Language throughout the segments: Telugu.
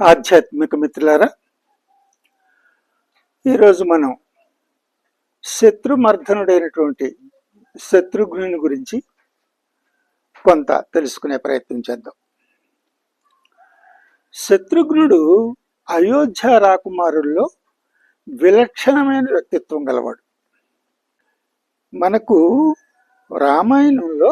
ఆధ్యాత్మిక మిత్రులారా ఈరోజు మనం శత్రుమర్ధనుడైనటువంటి శత్రుఘ్నుని గురించి కొంత తెలుసుకునే ప్రయత్నం చేద్దాం. శత్రుఘ్నుడు అయోధ్య రాకుమారుల్లో విలక్షణమైన వ్యక్తిత్వం గలవాడు. మనకు రామాయణంలో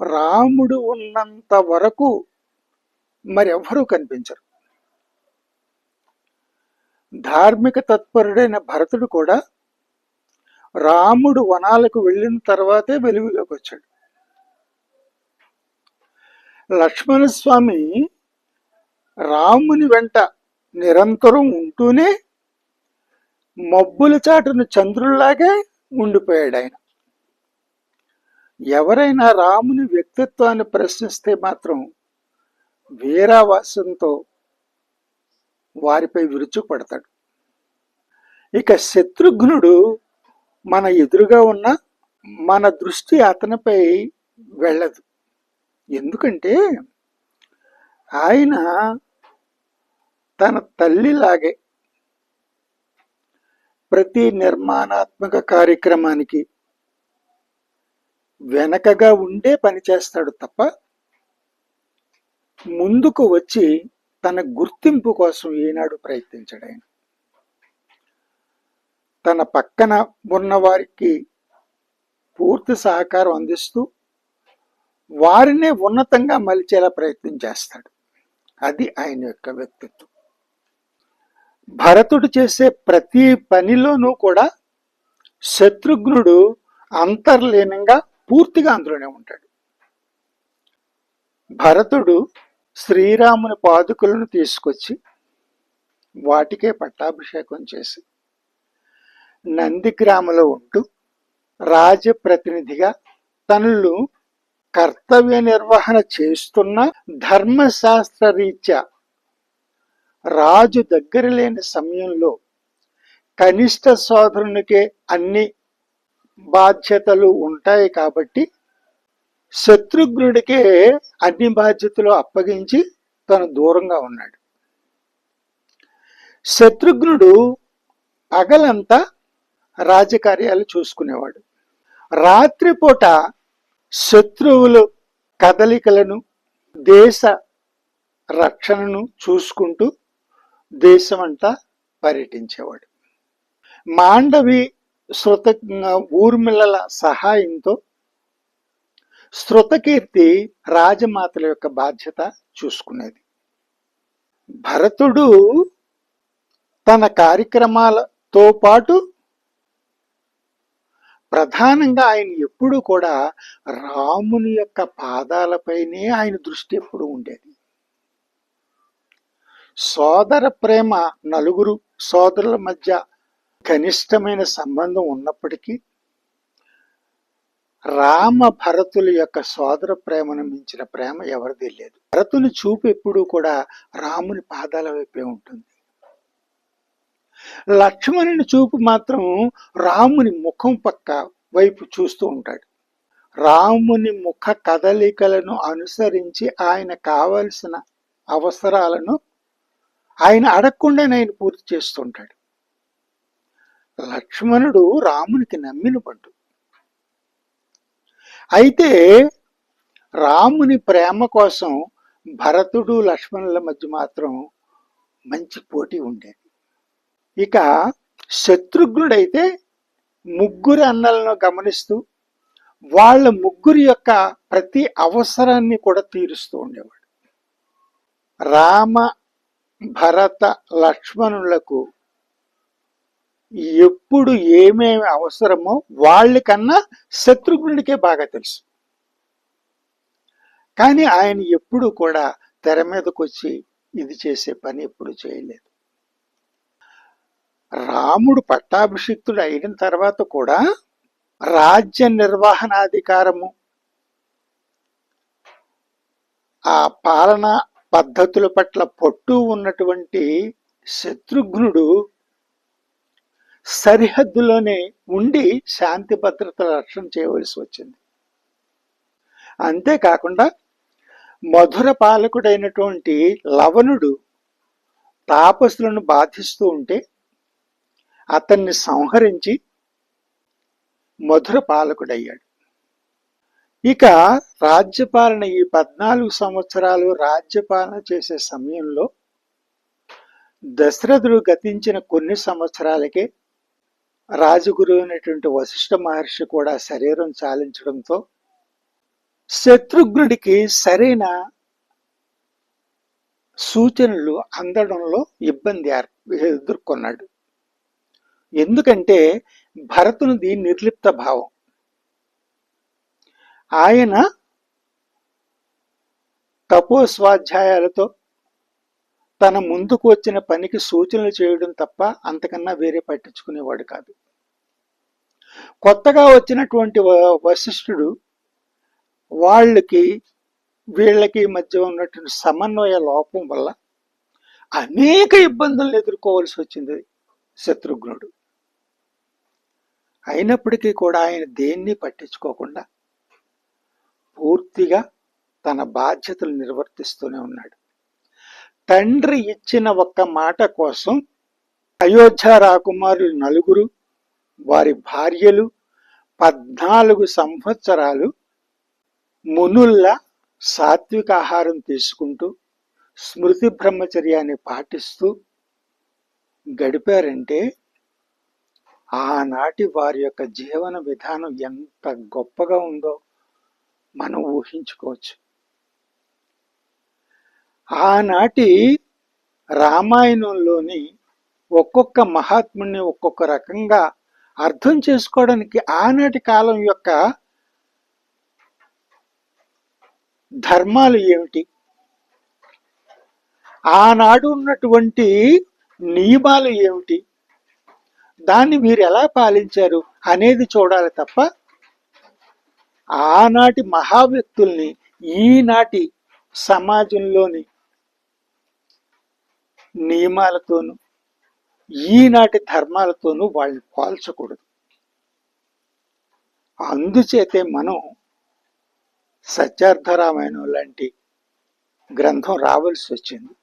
రాముడు ఉన్నంత వరకు మరెవరూ కనిపించరు. ధార్మిక తత్పరుడైన భరతుడు కూడా రాముడు వనాలకు వెళ్ళిన తర్వాతే వెలుగులోకి వచ్చాడు. లక్ష్మణస్వామి రాముని వెంట నిరంతరం ఉంటూనే మబ్బుల చాటును చంద్రుల్లాగే ఉండిపోయాడు ఆయన. ఎవరైనా రాముని వ్యక్తిత్వాన్ని ప్రశ్నిస్తే మాత్రం వీరావాసంతో వారిపై విరుచుకుపడతాడు. ఇక శత్రుఘ్నుడు మన ఎదురుగా ఉన్న మన దృష్టి అతనిపై వెళ్ళదు. ఎందుకంటే ఆయన తన తల్లిలాగే ప్రతి నిర్మాణాత్మక కార్యక్రమానికి వెనకగా ఉండే పని చేస్తాడు తప్ప ముందుకు వచ్చి తన గుర్తింపు కోసం ఏనాడు ప్రయత్నించాడు ఆయన. తన పక్కన ఉన్న వారికి పూర్తి సహకారం అందిస్తూ వారినే ఉన్నతంగా మలిచేలా ప్రయత్నం చేస్తాడు. అది ఆయన యొక్క వ్యక్తిత్వం. భరతుడు చేసే ప్రతి పనిలోనూ కూడా శత్రుఘ్నుడు అంతర్లీనంగా పూర్తిగా అందులోనే ఉంటాడు. భరతుడు శ్రీరాముని పాదుకులను తీసుకొచ్చి వాటికే పట్టాభిషేకం చేసి నందిగ్రామలో ఉంటూ రాజప్రతినిధిగా తనలు కర్తవ్య నిర్వహణ చేస్తున్న ధర్మశాస్త్ర రీత్యా రాజు దగ్గర లేని సమయంలో కనిష్ట సోదరునికే అన్ని బాధ్యతలు ఉంటాయి కాబట్టి శత్రుఘ్నుడికే అన్ని బాధ్యతలు అప్పగించి తను దూరంగా ఉన్నాడు. శత్రుఘ్నుడు పగలంతా రాజకార్యాలు చూసుకునేవాడు. రాత్రిపూట శత్రువులు కదలికలను దేశ రక్షణను చూసుకుంటూ దేశమంతా పర్యటించేవాడు. మాండవి శృత ఊర్మిళల సహాయంతో శృతకీర్తి రాజమాతల యొక్క బాధ్యత చూసుకునేది. భరతుడు తన కార్యక్రమాలతో పాటు ప్రధానంగా ఆయన ఎప్పుడు కూడా రాముని యొక్క పాదాలపైనే ఆయన దృష్టి ఎప్పుడు ఉండేది. సోదర ప్రేమ నలుగురు సోదరుల మధ్య కనిష్టమైన సంబంధం ఉన్నప్పటికీ రామ భరతుల యొక్క సోదర ప్రేమను మించిన ప్రేమ ఎవరిది లేదు. భరతుని చూపు ఎప్పుడూ కూడా రాముని పాదాల వైపే ఉంటుంది. లక్ష్మణుని చూపు మాత్రం రాముని ముఖం పక్క వైపు చూస్తూ ఉంటాడు. రాముని ముఖ కదలికలను అనుసరించి ఆయన కావలసిన అవసరాలను ఆయన అడగకుండా ఆయన పూర్తి చేస్తుంటాడు లక్ష్మణుడు రామునికి నమ్మిన పండు అయితే రాముని ప్రేమ కోసం భరతుడు లక్ష్మణుల మధ్య మాత్రం మంచి పోటీ ఉండేది. ఇక శత్రుఘ్నుడైతే ముగ్గురు అన్నలను గమనిస్తూ వాళ్ళ ముగ్గురి యొక్క ప్రతి అవసరాన్ని కూడా తీరుస్తూ ఉండేవాడు. రామ భరత లక్ష్మణులకు ఎప్పుడు ఏమేమి అవసరమో వాళ్ళకన్నా శత్రుఘ్నుడికే బాగా తెలుసు. కానీ ఆయన ఎప్పుడు కూడా తెర మీదకు వచ్చి ఇది చేసే పని ఎప్పుడు చేయలేదు. రాముడు పట్టాభిషిక్తుడు అయిన తర్వాత కూడా రాజ్య నిర్వహణాధికారము ఆ పాలన పద్ధతుల పట్ల పొట్టు ఉన్నటువంటి శత్రుఘ్నుడు సరిహద్దులోనే ఉండి శాంతి భద్రతల రక్షణ చేయవలసి వచ్చింది. అంతేకాకుండా మధుర పాలకుడైనటువంటి లవణుడు తాపసులను బాధిస్తూ ఉంటే అతన్ని సంహరించి మధుర పాలకుడయ్యాడు. ఇక రాజ్యపాలన ఈ పద్నాలుగు సంవత్సరాలు రాజ్యపాలన చేసే సమయంలో దశరథుడు గతించిన కొన్ని సంవత్సరాలకే రాజగురువు అయినటువంటి వశిష్ఠ మహర్షి కూడా శరీరం చాలించడంతో శత్రుఘ్నుడికి సరైన సూచనలు అందడంలో ఇబ్బంది ఎదుర్కొన్నాడు. ఎందుకంటే భరతునిది నిర్లిప్త భావం. ఆయన తపో స్వాధ్యాయాలతో తన ముందుకు వచ్చిన పనికి సూచనలు చేయడం తప్ప అంతకన్నా వేరే పట్టించుకునేవాడు కాదు. కొత్తగా వచ్చినటువంటి వ- వశిష్ఠుడు వాళ్ళకి వీళ్ళకి మధ్య ఉన్నటువంటి సమన్వయ లోపం వల్ల అనేక ఇబ్బందులను ఎదుర్కోవాల్సి వచ్చింది శత్రుఘ్నుడు. అయినప్పటికీ కూడా ఆయన దేన్ని పట్టించుకోకుండా పూర్తిగా తన బాధ్యతలు నిర్వర్తిస్తూనే ఉన్నాడు. తండ్రి ఇచ్చిన ఒక్క మాట కోసం అయోధ్య రాకుమారులు నలుగురు వారి భార్యలు పద్నాలుగు సంవత్సరాలు మునుల్లా సాత్విక ఆహారం తీసుకుంటూ స్మృతి బ్రహ్మచర్యాన్ని పాటిస్తూ గడిపారంటే ఆనాటి వారి యొక్క జీవన విధానం ఎంత గొప్పగా ఉందో మనం ఊహించుకోవచ్చు. ఆనాటి రామాయణంలోని ఒక్కొక్క మహాత్ముని ఒక్కొక్క రకంగా అర్థం చేసుకోవడానికి ఆనాటి కాలం యొక్క ధర్మాలు ఏమిటి? ఆనాడు ఉన్నటువంటి నియమాలు ఏమిటి? దాన్ని మీరు ఎలా పాలించారు అనేది చూడాలి తప్ప ఆనాటి మహావ్యక్తుల్ని ఈనాటి సమాజంలోని నియమాలతోనూ ఈనాటి ధర్మాలతోనూ వాళ్ళని పోల్చకూడదు. అందుచేతే మనం సత్యార్థరామాయణం లాంటి గ్రంథం రావాల్సి వచ్చింది.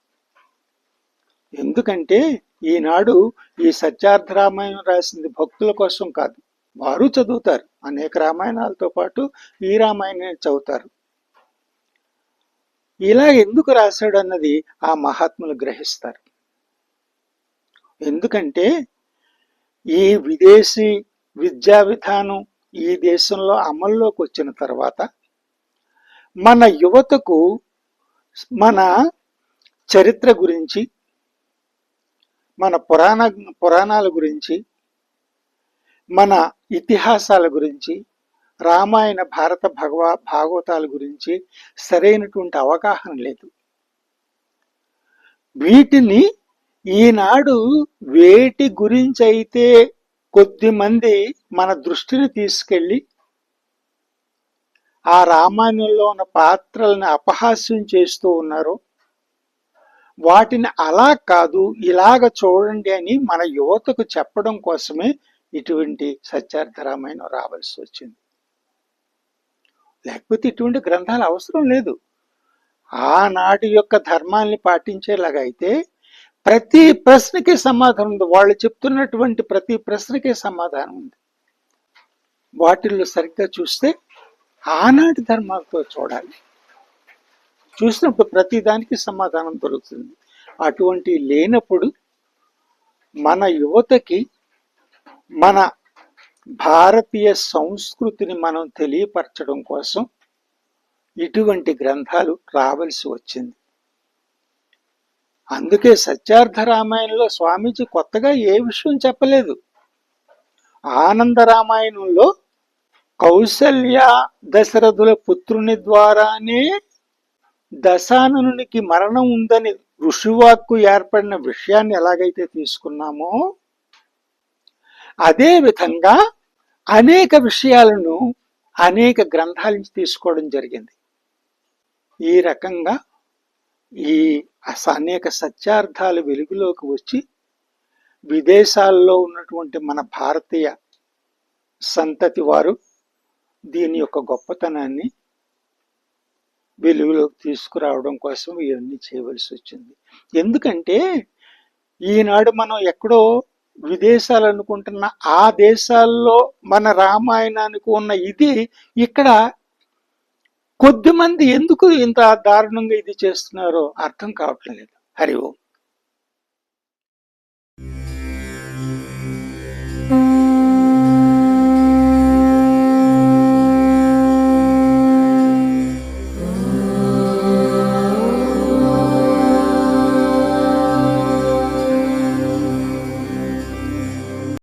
ఎందుకంటే ఈనాడు ఈ సత్యార్థరామాయణం రాసింది భక్తుల కోసం కాదు వారు చదువుతారు అనేక రామాయణాలతో పాటు ఈ రామాయణాన్ని చదువుతారు. ఇలా ఎందుకు రాశాడు అన్నది ఆ మహాత్ములు గ్రహిస్తారు. ఎందుకంటే ఈ విదేశీ విద్యా విధానం ఈ దేశంలో అమల్లోకి వచ్చిన తర్వాత మన యువతకు మన చరిత్ర గురించి మన పురాణ పురాణాల గురించి మన ఇతిహాసాల గురించి రామాయణ భారత భగవ భాగవతాల గురించి సరైనటువంటి అవగాహన లేదు. వీటిని ఈనాడు వేటి గురించి అయితే కొద్ది మంది మన దృష్టిని తీసుకెళ్ళి ఆ రామాయణంలో ఉన్న పాత్రలను అపహాస్యం చేస్తూ ఉన్నారు వాటిని అలా కాదు ఇలాగ చూడండి అని మన యువతకు చెప్పడం కోసమే ఇటువంటి సత్యార్థ రామాయణం రావాల్సి వచ్చింది. లేకపోతే ఇటువంటి గ్రంథాలు అవసరం లేదు. ఆనాటి యొక్క ధర్మాల్ని పాటించేలాగా అయితే ప్రతి ప్రశ్నకి సమాధానం ఉంది. వాళ్ళు చెప్తున్నటువంటి ప్రతి ప్రశ్నకి సమాధానం ఉంది. వాటిల్లో సరిగ్గా చూస్తే ఆనాటి ధర్మాలతో చూడాలి. చూసినప్పుడు ప్రతి దానికి సమాధానం దొరుకుతుంది. అటువంటి లేనప్పుడు మన యువతకి మన భారతీయ సంస్కృతిని మనం తెలియపరచడం కోసం ఇటువంటి గ్రంథాలు రావలసి వచ్చింది. అందుకే సత్యార్థ రామాయణంలో స్వామీజీ కొత్తగా ఏ విషయం చెప్పలేదు. ఆనంద రామాయణంలో కౌసల్య దశరథుల పుత్రుని ద్వారానే దశాననునికి మరణం ఉందని ఋషివాక్కు ఏర్పడిన విషయాన్ని ఎలాగైతే తీసుకున్నామో అదే విధంగా అనేక విషయాలను అనేక గ్రంథాల నుంచి తీసుకోవడం జరిగింది. ఈ రకంగా ఈ అస- అనేక సత్యార్థాలు వెలుగులోకి వచ్చి విదేశాల్లో ఉన్నటువంటి మన భారతీయ సంతతి వారు దీని యొక్క గొప్పతనాన్ని వెలుగులోకి తీసుకురావడం కోసం ఇవన్నీ చేయవలసి వచ్చింది. ఎందుకంటే ఈనాడు మనం ఎక్కడో విదేశాలు అనుకుంటున్న ఆ దేశాల్లో మన రామాయణానికి ఉన్న ఇది ఇక్కడ కొద్ది మంది ఎందుకు ఇంత దారుణంగా ఇది చేస్తున్నారో అర్థం కావట్లేదు. హరి ఓం.